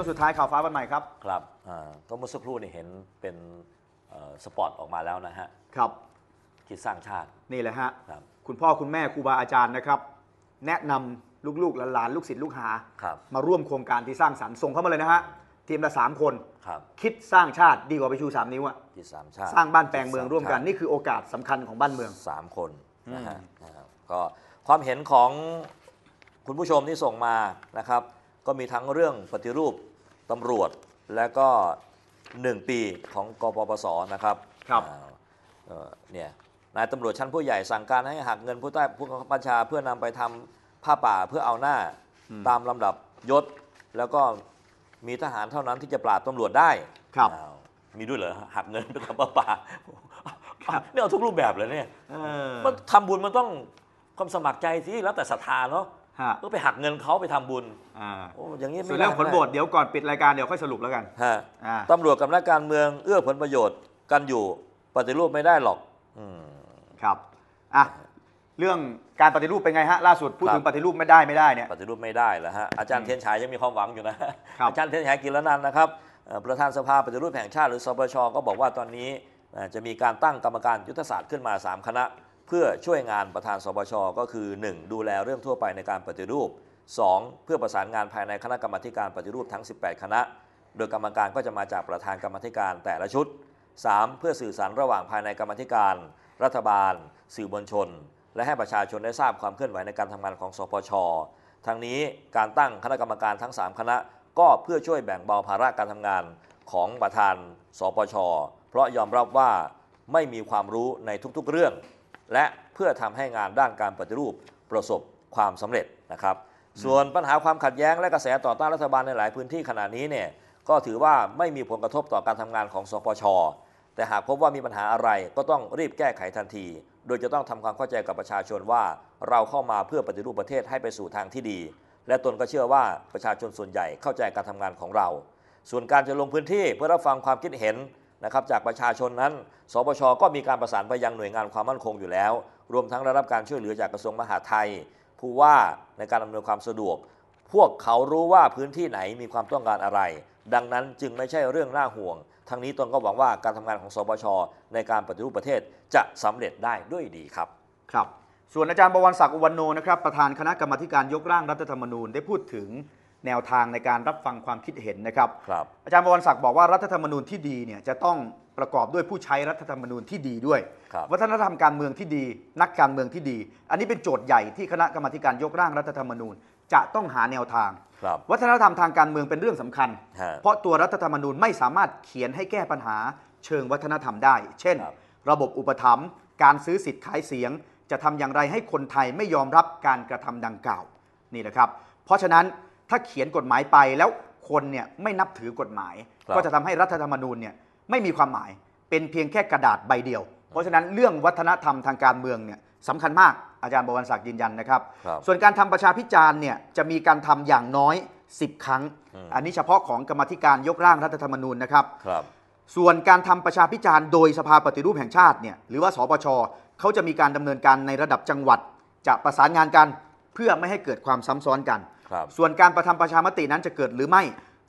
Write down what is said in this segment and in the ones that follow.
ช่วงสุดท้ายข่าวฟ้าวันใหม่ครับ ครับอ่าก็เมื่อสักครู่นี่เห็นเป็นเอ่อสปอตออกมาแล้วนะฮะ ครับ คิดสร้างชาติ นี่แหละฮะ ครับ คุณพ่อคุณแม่ครูบาอาจารย์นะครับ แนะนำลูกๆหลานๆลูกศิษย์ลูกหา ครับ มาร่วมโครงการที่สร้างสรรค์ส่งเข้ามาเลยนะฮะ ทีมละสามคน ครับ คิดสร้างชาติดีกว่าไปชูสามนิ้วอะคิดสามชาติสร้างบ้านแปลงเมืองคิดสาร่วมกันชาตินี่คือโอกาสสำคัญของบ้านเมือง สามคนนะฮะนะครับก็ความเห็นของคุณผู้ชมที่ส่งมานะครับ ก็มีทั้งเรื่องปฏิรูป ตำรวจและก็ 1 ปีของกปปสนะครับครับอ่าเอ่อเนี่ยนายตำรวจชั้นผู้ใหญ่สั่งการให้หักเงินผู้ใต้ผู้บังคับบัญชาเพื่อนำไปทำผ้าป่าเพื่อเอาหน้าตามลำดับยศ แล้วก็มีทหารเท่านั้นที่จะปราบตำรวจได้ ครับ อ้าวมีด้วยเหรอหักเงินไปทำผ้าป่าเนี่ยเอาทุกรูปแบบเลยเนี่ย เออ มันทำบุญมันต้องความสมัครใจสิแล้วแต่ศรัทธาเนาะ ฮะก็ไปหักเงินเขาไปทำบุญอ่าโอ้อย่างนี้ส่วไม่นได้เรื่องผลโหวตเดี๋ยวก่อนปิดรายการเดี๋ยวค่อยสรุปแล้วกันฮะอ่าตำรวจกับนักการเมืองเอื้อผลประโยชน์กันอยู่ปฏิรูปไม่ได้หรอกอืม ครับอะเรื่องการปฏิรูปเป็นไงฮะล่าสุดพูดครับ ถึงปฏิรูปไม่ได้ไม่ได้เนี่ย ปฏิรูปไม่ได้แล้วฮะอาจารย์เทียนฉายยังมีความหวังอยู่นะ ครับ อาจารย์เทียนฉายกินแล้วนันท์นะครับเอ่อประธานสภาปฏิรูปแห่งชาติหรือสปชก็บอกว่าตอนนี้เอ่อจะมีการตั้งกรรมการยุทธศาสตร์ขึ้นมา 3 คณะ เพื่อช่วยงานประธานสปชก็คือ 1. ดูแลเรื่องทั่วไปในการปฏิรูป 2. เพื่อประสานงานภายในคณะกรรมการปฏิรูปทั้ง 18 คณะ โดยกรรมการก็จะมาจากประธานกรรมธิการแต่ละชุด 3. เพื่อสื่อสารระหว่างภายในกรรมธิการ รัฐบาล สื่อมวลชน และให้ประชาชนได้ทราบความเคลื่อนไหวในการทำงานของสปชทั้งนี้การตั้งคณะกรรมการทั้ง 3 คณะ ก็เพื่อช่วยแบ่งเบาภาระการทำงานของประธาน สปช เพราะยอมรับว่าไม่มีความรู้ในทุกๆเรื่อง และเพื่อทำให้งานด้านการปฏิรูปประสบความสำเร็จนะครับ ส่วนปัญหาความขัดแย้งและกระแสต่อต้านรัฐบาลในหลายพื้นที่ขณะนี้เนี่ยก็ถือว่าไม่มีผลกระทบต่อการทำงานของสปช แต่หากพบว่ามีปัญหาอะไรก็ต้องรีบแก้ไขทันที โดยจะต้องทำความเข้าใจกับประชาชนว่าเราเข้ามาเพื่อปฏิรูปประเทศให้ไปสู่ทางที่ดี และตนก็เชื่อว่าประชาชนส่วนใหญ่เข้าใจการทำงานของเรา ส่วนการจะลงพื้นที่เพื่อรับฟังความคิดเห็น นะครับจากประชาชนนั้น สปชก็มีการประสานไปยังหน่วยงานความมั่นคงอยู่แล้ว รวมทั้งได้รับการช่วยเหลือจากกระทรวงมหาดไทย ผู้ว่าในการอำนวยความสะดวก พวกเขารู้ว่าพื้นที่ไหนมีความต้องการอะไร ดังนั้นจึงไม่ใช่เรื่องน่าห่วง ทั้งนี้ตนก็หวังว่าการทำงานของสปชในการปฏิรูปประเทศจะสำเร็จได้ด้วยดีครับครับ ส่วนอาจารย์บวรศักดิ์อุวันโนนะครับประธานคณะกรรมการยกร่างรัฐธรรมนูญได้พูดถึง แนวทางในการรับฟังความคิดเห็นนะครับ ครับ อาจารย์บวรศักดิ์บอกว่ารัฐธรรมนูญที่ดีเนี่ยจะต้องประกอบด้วยผู้ใช้รัฐธรรมนูญที่ดีด้วย ครับ วัฒนธรรมการเมืองที่ดี นักการเมืองที่ดี อันนี้เป็นโจทย์ใหญ่ที่คณะกรรมาธิการยกร่างรัฐธรรมนูญ จะต้องหาแนวทาง ครับ วัฒนธรรมทางการเมืองเป็นเรื่องสำคัญ ฮะเพราะตัวรัฐธรรมนูญไม่สามารถเขียนให้แก้ปัญหาเชิงวัฒนธรรมได้ เช่น ครับระบบอุปถัมภ์การซื้อสิทธิ์ขายเสียง จะทำอย่างไรให้คนไทยไม่ยอมรับการกระทำดังกล่าวนี่แหละครับ เพราะฉะนั้น ถ้าเขียนกฎหมายไปแล้วคนเนี่ยไม่นับถือกฎหมายครับก็จะทำให้รัฐธรรมนูญเนี่ยไม่มีความหมายเป็นเพียงแค่กระดาษใบเดียว เพราะฉะนั้นเรื่องวัฒนธรรมทางการเมืองเนี่ยสำคัญมากอาจารย์บวรศักดิ์ยืนยันนะครับครับส่วนการทำประชาพิจารณ์เนี่ยจะมีการทำอย่างน้อย 10 ครั้งอืมอันนี้เฉพาะของกรรมาธิการยกร่างรัฐธรรมนูญนะครับครับส่วนการทำประชาพิจารณ์โดยสภาปฏิรูปแห่งชาติเนี่ยหรือว่าสปชเขาจะมีการดำเนินการในระดับจังหวัด จะประสานงานกันเพื่อไม่ให้เกิดความซ้ำซ้อนกันครับ ส่วนการประทำประชามตินั้นจะเกิดหรือไม่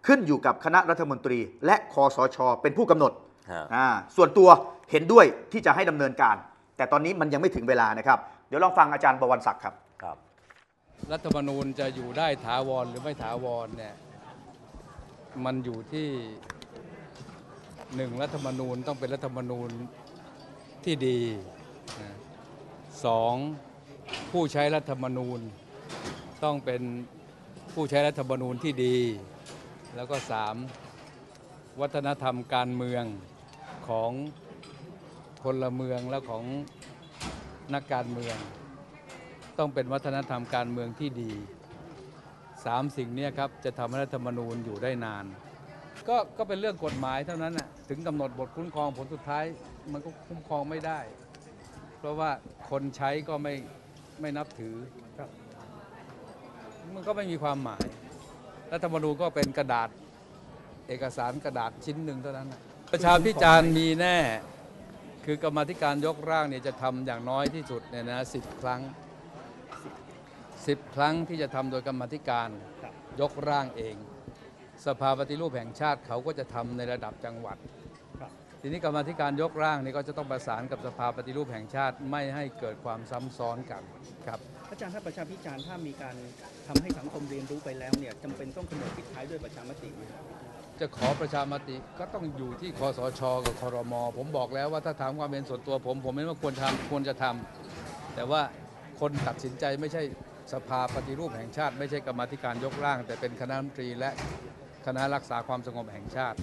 ขึ้นอยู่กับคณะรัฐมนตรี และคอสช เป็นผู้กำหนดฮะอ่าส่วนตัวเห็นด้วยที่จะให้ดำเนินการ แต่ตอนนี้มันยังไม่ถึงเวลานะครับ เดี๋ยวลองฟังอาจารย์บวรศักดิ์ครับครับ รัฐธรรมนูญจะอยู่ได้ถาวรหรือไม่ถาวรเนี่ยมันอยู่ที่หนึ่งรัฐธรรมนูญต้องเป็นรัฐธรรมนูญที่ดีนะสองผู้ใช้รัฐธรรมนูญต้องเป็น ผู้ใช้รัฐธรรมนูญที่ดี แล้วก็สามวัฒนธรรมการเมืองของพละเมืองและของนักการเมือง ต้องเป็นวัฒนธรรมการเมืองที่ดีสามสิ่งนี้ครับจะทำให้รัฐธรรมนูญอยู่ได้นาน ก็ก็เป็นเรื่องกฎหมายเท่านั้นน่ะถึงกำหนดบทคุ้มครองผลสุดท้ายมันก็คุ้มครองไม่ได้ เพราะว่าคนใช้ก็ไม่ไม่นับถือครับ มันก็ไม่มีความหมาย รัฐธรรมนูญก็เป็นกระดาษเอกสารกระดาษชิ้นหนึ่งเท่านั้นนะประชาพิจารณ์มีแน่ คือกรรมาธิการยกร่างเนี่ยจะทำอย่างน้อยที่สุดเนี่ยนะสิบครั้งสิบครั้งที่จะทำโดยกรรมาธิการยกร่างเอง สภาปฏิรูปแห่งชาติเขาก็จะทำในระดับจังหวัดครับ ทีนี้กรรมาธิการยกร่างนี่ก็จะต้องประสานกับสภาปฏิรูปแห่งชาติไม่ให้เกิดความซ้ำซ้อนกันครับอาจารย์ถ้าประชาพิจารณ์ถ้ามีการทำให้สังคมเรียนรู้ไปแล้วเนี่ยจำเป็นต้องขนวดปิดท้ายด้วยประชามติไหมครับจะขอประชามติก็ต้องอยู่ที่คอสชกับคอรมอผมบอกแล้วว่าถ้าถามความเป็นส่วนตัวผม ผมเห็นว่าควรทำควรจะทำแต่ว่าคนตัดสินใจไม่ใช่สภาปฏิรูปแห่งชาติ ไม่ใช่กรรมาธิการยกร่าง แต่เป็นคณะรัฐมนตรีและคณะรักษาความสงบแห่งชาติ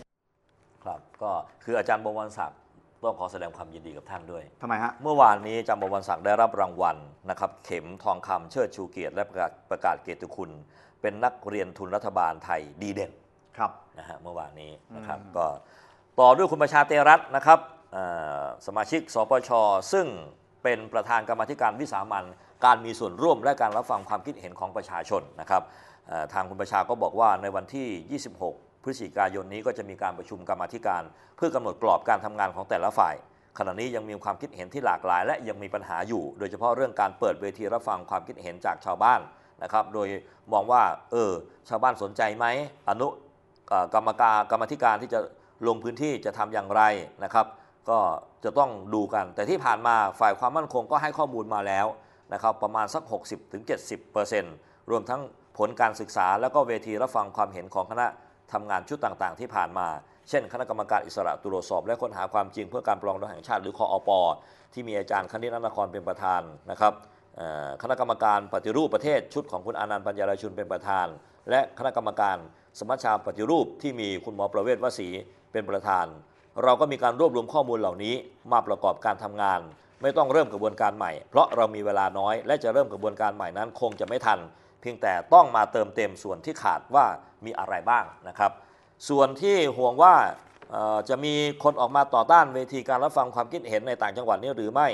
ครับก็คืออาจารย์บวรศักดิ์ต้องขอแสดงความยินดีกับท่านด้วย ทำไมฮะ เมื่อวานนี้อาจารย์บวรศักดิ์ได้รับรางวัลนะครับ เข็มทองคำเชิดชูเกียรติและประกาศประกาศเกียรติคุณ เป็นนักเรียนทุนรัฐบาลไทยดีเด่น ครับ นะฮะเมื่อวานนี้นะครับอืม ก็ต่อด้วยคุณประชาเตรัตน์นะครับเอ่อสมาชิกสปช ซึ่งเป็นประธานกรรมาธิการวิสามันการมีส่วนร่วมและการรับฟังความคิดเห็นของประชาชนนะครับเอ่อทางคุณประชาก็บอกว่าในวันที่ 26พ ฤศจิกายนนี้ก็จะมีการประชุมกรรมธิการ เพื่อกำหนดกรอบการทำงานของแต่ละฝ่าย ขณะนี้ยังมีความคิดเห็นที่หลากหลาย และยังมีปัญหาอยู่ โดยเฉพาะเรื่องการเปิดเวทีรับฟังความคิดเห็นจากชาวบ้านนะครับ โดยมองว่าเออชาวบ้านสนใจไหมอนุกรรมการกรรมธิการที่จะลงพื้นที่จะทำอย่างไรนะครับ ก็จะต้องดูกัน แต่ที่ผ่านมาฝ่ายความมั่นคงก็ให้ข้อมูลมาแล้วนะครับประมาณสัก 60-70%รวมทั้งผลการศึกษา แล้วก็เวทีรับฟังความเห็นของคณะ ทำงานชุดต่างๆ ที่ผ่านมา เช่น คณะกรรมการอิสระตรวจสอบ และค้นหาความจริงเพื่อการปรองดองแห่งชาติหรือคออปที่มีอาจารย์คณิตนครเป็นประธานนะครับคณะกรรมการปฏิรูปประเทศชุดของคุณอานันต์ปัญญารชุนเป็นประธาน และคณะกรรมการสมัชชาปฏิรูปที่มีคุณหมอประเวศวสีเป็นประธาน เราก็มีการรวบรวมข้อมูลเหล่านี้มาประกอบการทำงาน ไม่ต้องเริ่มกระบวนการใหม่ เพราะเรามีเวลาน้อย และจะเริ่มกระบวนการใหม่นั้นคงจะไม่ทัน เพียงแต่ต้องมาเติมเต็มส่วนที่ขาดว่ามีอะไรบ้างนะครับ ส่วนที่ห่วงว่าจะมีคนออกมาต่อต้านเวทีการรับฟังความคิดเห็นในต่างจังหวัดนี้หรือไม่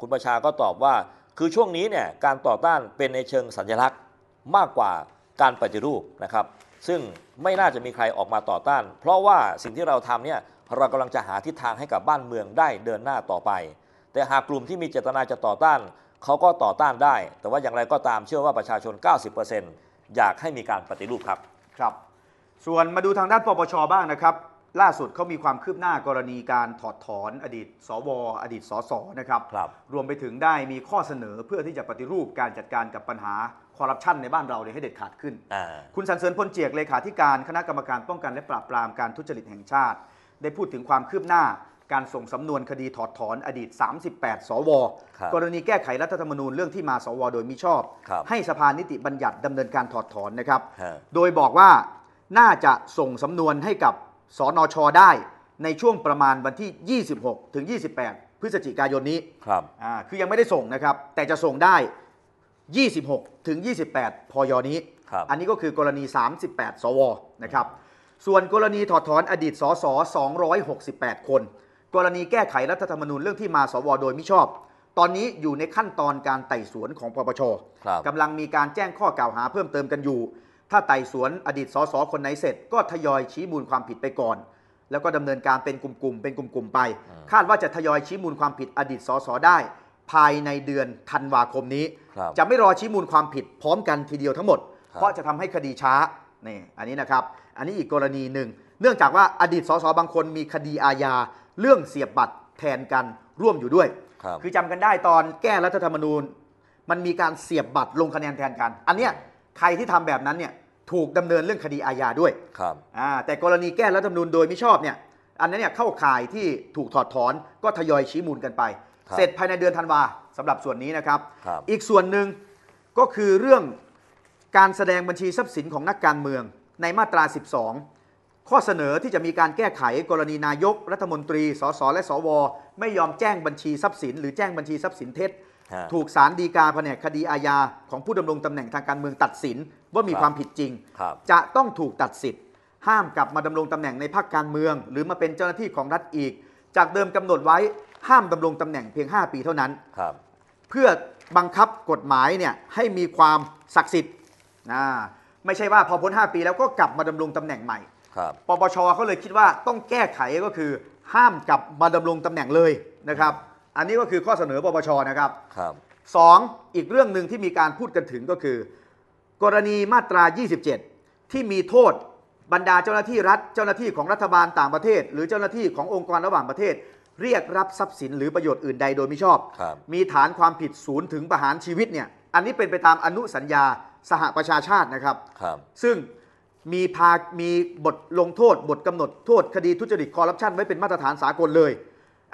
คุณประชาก็ตอบว่า คือช่วงนี้เนี่ยการต่อต้านเป็นในเชิงสัญลักษณ์มากกว่าการปฏิรูปนะครับ ซึ่งไม่น่าจะมีใครออกมาต่อต้าน เพราะว่าสิ่งที่เราทำเนี่ยเรากำลังจะหาทิศทางให้กับบ้านเมืองได้เดินหน้าต่อไป แต่หากกลุ่มที่มีเจตนาจะต่อต้าน เขาก็ต่อต้านได้ แต่ว่าอย่างไรก็ตามเชื่อว่าประชาชน 90%อยากให้มีการปฏิรูปครับครับ ส่วนมาดูทางด้านปปชบ้างนะครับ ล่าสุดเขามีความคืบหน้ากรณีการถอดถอนอดีต สว อดีตสสนะครับครับรวมไปถึงได้มีข้อเสนอเพื่อที่จะปฏิรูปการจัดการกับปัญหาคอร์รัปชันในบ้านเราเนี่ยให้เด็ดขาดขึ้นอ่าคุณสันเสริญพลเจียกเลขาธิการคณะกรรมการป้องกันและปราบปรามการทุจริตแห่งชาติ ได้พูดถึงความคืบหน้า การส่งสำนวนคดีถอดถอนอดีต 38 สวครับกรณีแก้ไขรัฐธรรมนูญเรื่องที่มาสว โดยมิชอบครับให้สภานิติบัญญัติดำเนินการถอดถอนนะครับฮะโดยบอกว่าน่าจะส่งสำนวนให้กับสนชได้ในช่วงประมาณวันที่ 26 ถึง 28 พฤศจิกายนนี้ครับอ่าคือยังไม่ได้ส่งนะครับ แต่จะส่งได้ 26 ถึง 28 พยนี้ครับอันนี้ก็คือกรณี 38 สว นะครับ ส่วนกรณีถอดถอนอดีตสส 268 คน กรณีแก้ไขรัฐธรรมนูญเรื่องที่มาสวโดยมิชอบ ตอนนี้อยู่ในขั้นตอนการไต่สวนของปปชครับกำลังมีการแจ้งข้อกล่าวหาเพิ่มเติมกันอยู่ ถ้าไต่สวนอดีตสสคนไหนเสร็จ ก็ทยอยชี้มูลความผิดไปก่อน แล้วก็ดำเนินการเป็นกลุ่มๆเป็นกลุ่มๆไป คาดว่าจะทยอยชี้มูลความผิดอดีตสสได้ ภายในเดือนธันวาคมนี้ครับจะไม่รอชี้มูลความผิดพร้อมกันทีเดียวทั้งหมดครับเพราะจะทำให้คดีช้านี่อันนี้นะครับ อันนี้อีกกรณีหนึ่ง เนื่องจากว่าอดีตสสบางคนมีคดีอาญา เรื่องเสียบบัตรแทนกันร่วมอยู่ด้วย ครับคือจำกันได้ตอนแก้รัฐธรรมนูญ มันมีการเสียบบัตรลงคะแนนแทนกัน อันเนี้ยใครที่ทำแบบนั้นเนี่ยถูกดำเนินเรื่องคดีอาญาด้วย ครับ อ่าแต่กรณีแก้รัฐธรรมนูญโดยไม่ชอบเนี่ยอันนั้นเนี่ยเข้าข่ายที่ถูกถอดถอนก็ทยอยชี้มูลกันไป ครับเสร็จภายในเดือนธันวาสำหรับส่วนนี้นะครับ ครับ อีกส่วนหนึ่งก็คือเรื่องการแสดงบัญชีทรัพย์สินของนักการเมืองในมาตรา 12 ข้อเสนอที่จะมีการแก้ไขกรณีนายกรัฐมนตรี สส และสว ไม่ยอมแจ้งบัญชีทรัพย์สิน หรือแจ้งบัญชีทรัพย์สินเท็จฮะถูกศาลฎีกาแผนกคดีอาญาของผู้ดำรงตำแหน่งทางการเมืองตัดสินว่ามีครับความผิดจริงครับจะต้องถูกตัดสิทธิ์ ห้ามกลับมาดำรงตำแหน่งในพรรคการเมือง หรือมาเป็นเจ้าหน้าที่ของรัฐอีก จากเดิมกำหนดไว้ห้ามดำรงตำแหน่งเพียง 5 ปีเท่านั้นครับเพื่อบังคับกฎหมายเนี่ยให้มีความศักดิ์สิทธิ์นะไม่ใช่ว่าพอพ้น 5 ปีแล้วก็กลับมาดำรงตำแหน่งใหม่ครับ ปปชเขาเลยคิดว่าต้องแก้ไขก็คือ ห้ามกลับมาดำรงตำแหน่งเลยนะครับ อันนี้ก็คือข้อเสนอปปชนะครับครับสองอีกเรื่องหนึ่งที่มีการพูดกันถึงก็คือ กรณีมาตรา 27 ที่มีโทษบรรดาเจ้าหน้าที่รัฐ เจ้าหน้าที่ของรัฐบาลต่างประเทศ หรือเจ้าหน้าที่ขององค์กรระหว่างประเทศ เรียกรับทรัพย์สินหรือประโยชน์อื่นใดโดยมิชอบครับมีฐานความผิดศูนย์ถึงประหารชีวิตเนี่ยอันนี้เป็นไปตามอนุสัญญาสหประชาชาตินะครับครับซึ่ง มีพามีบทลงโทษ บทกำหนดโทษคดีทุจริตคอร์รัปชันไว้เป็นมาตรฐานสากลเลย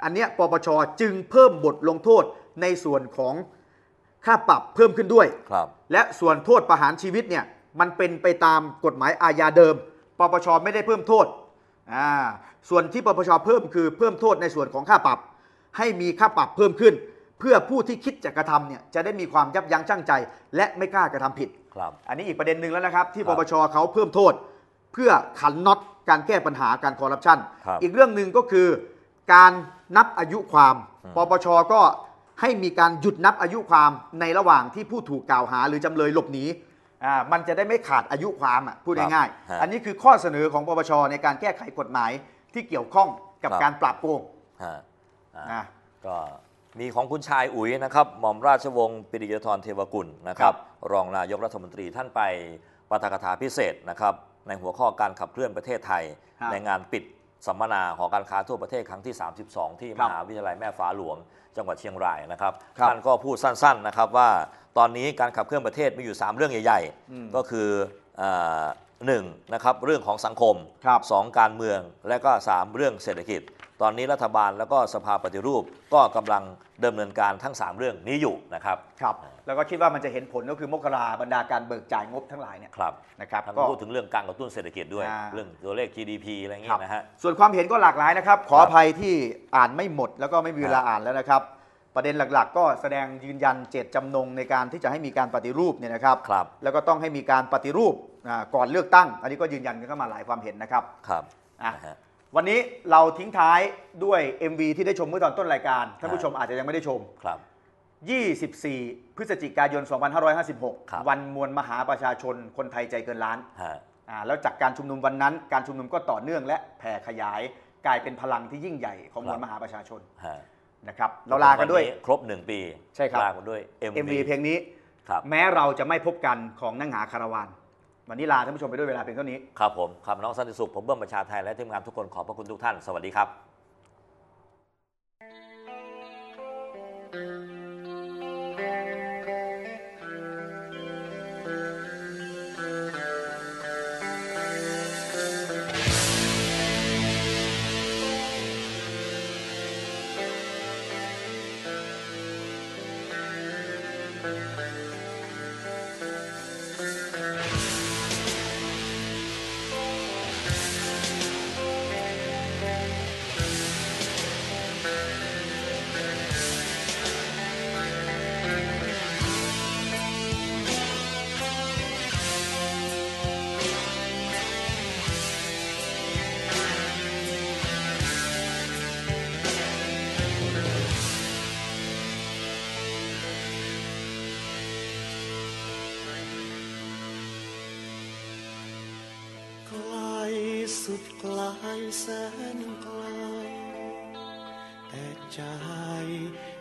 อันเนี้ยปปชจึงเพิ่มบทลงโทษในส่วนของค่าปรับเพิ่มขึ้นด้วย ครับและส่วนโทษประหารชีวิตเนี่ยมันเป็นไปตามกฎหมายอาญาเดิม ปปชไม่ได้เพิ่มโทษอ่าส่วนที่ปปชเพิ่มคือเพิ่มโทษในส่วนของค่าปรับ ให้มีค่าปรับเพิ่มขึ้น เพื่อผู้ที่คิดจะกระทำเนี่ยจะได้มีความยับยั้งชั่งใจ และไม่กล้ากระทำผิด ครับ อันนี้อีกประเด็นหนึ่งแล้วนะครับ ที่ครัปบปชเขาเพิ่มโทษ เพื่อขันน็อตการแก้ปัญหาการคอร์รัปชันครับอีกเรื่องหนึ่งก็คือการนับอายุความอืม ปปชก็ให้มีการหยุดนับอายุความในระหว่างที่ผู้ถูกกล่าวหาหรือจำเลยหลบหนีอ่ามันจะได้ไม่ขาดอายุความอะพูดง่ายฮะๆอันนี้คือข้อเสนอของปปชในการแก้ไขกฎหมายที่เกี่ยวข้องกับครับ การปราบโกงฮะอ่า นะ ก็ มีของคุณชายอุ๋ยนะครับหม่อมราชวงศ์ปิริยธรเทวกุลนะครับ รองนายกรัฐมนตรีท่านไปปาฐกถาพิเศษนะครับ ในหัวข้อการขับเคลื่อนประเทศไทยครับในงานปิดสัมมนาหอการค้าทั่วประเทศครั้งที่ 32 ที่คมรับหาวิทยาลัยแม่ฟ้าหลวง จังหวัดเชียงรายนะครับครับท่านก็พูดสั้น ๆนะครับว่าตอนนี้การขับเคลื่อนประเทศมีอยู่ 3 เรื่องใหญ่อืมๆก็คืออ่า หนึ่งนะครับเรื่องของสังคมครับสองการเมืองและก็3เรื่องเศรษฐกิจ ตอนนี้รัฐบาลแล้วก็สภาปฏิรูปก็กำลังดำเนินการทั้ง 3 เรื่องนี้อยู่นะครับครับ แล้วก็คิดว่ามันจะเห็นผลก็คือมกราบรรดาการเบิกจ่ายงบทั้งหลายเนี่ยครับนะครับท่านก็ พูดถึงเรื่องการกระตุ้นเศรษฐกิจด้วย อ่า เรื่องตัวเลข GDP อะไรอย่างคเงี้รับยนะฮะ ส่วนความเห็นก็หลากหลายนะครับ ขอครับอภัยที่อ่านไม่หมดแล้วก็ไม่มีเวลาครับอ่านแล้วนะครับ ประเด็นหลักๆ ก็แสดงยืนยันเจตจำนงในการที่จะให้มีการปฏิรูปเนี่ยนะครับครับ แล้วก็ต้องให้มีการปฏิรูปอ่าก่อนเลือกตั้ง อันนี้ก็ยืนยันกันเข้ามาหลายความเห็นนะครับครับอะนะฮะ วันนี้เราทิ้งท้ายด้วย MV ที่ได้ชมเมื่อตอนต้นรายการท่านครัผู้บชมอาจจะยังไม่ได้ชม ครับ 24 พฤศจิกายน ครับ 2556 วันมวลมหาประชาชนคนไทยใจเกินล้านฮะอ่าแล้วจากการชุมนุมวันนั้น การชุมนุมก็ต่อเนื่องและแผ่ขยาย กลายเป็นพลังที่ยิ่งใหญ่ของมวลมหาประชาชน ฮะ นะครับเราลากันด้วยครบ 1 ปีใช่ครับลากันด้วย MV, MV เพลงนี้ครับแม้เราจะไม่พบกันของนังหาคาราวานวันนี้ลาท่านผู้ชมไปด้วยเวลาเพียงเท่านี้ ครับผม ครับน้องสันติสุข ผมเบิ้มประชาไทยและทีมงานทุกคนขอบพระคุณทุกท่าน สวัสดีครับ แสนไกล แต่ใจ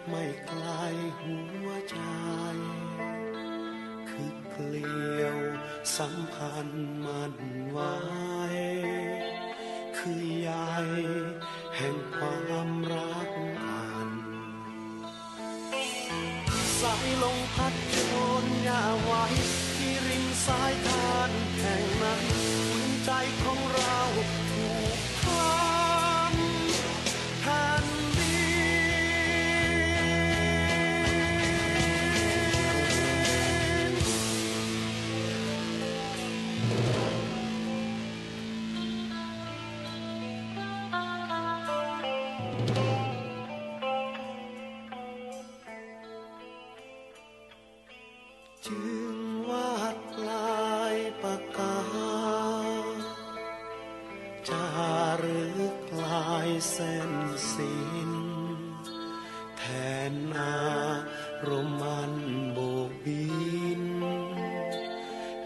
ไม่ไกลหัวใจ คือเกลียวสัมพันธ์มันไว้ คือใยแห่งความรักกัน สายลมพัดโชนหญ้าไว้ที่ริมสายทานแห่งนั้นหัวใจของ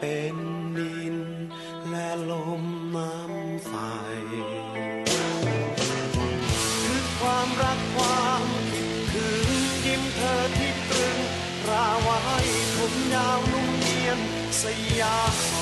เป็นดิน และลมน้ำไฟคือความรักความคิดถึงยิ้มเธอที่ตรึงราไว้ผมยาวนุ่มเนียนสยาม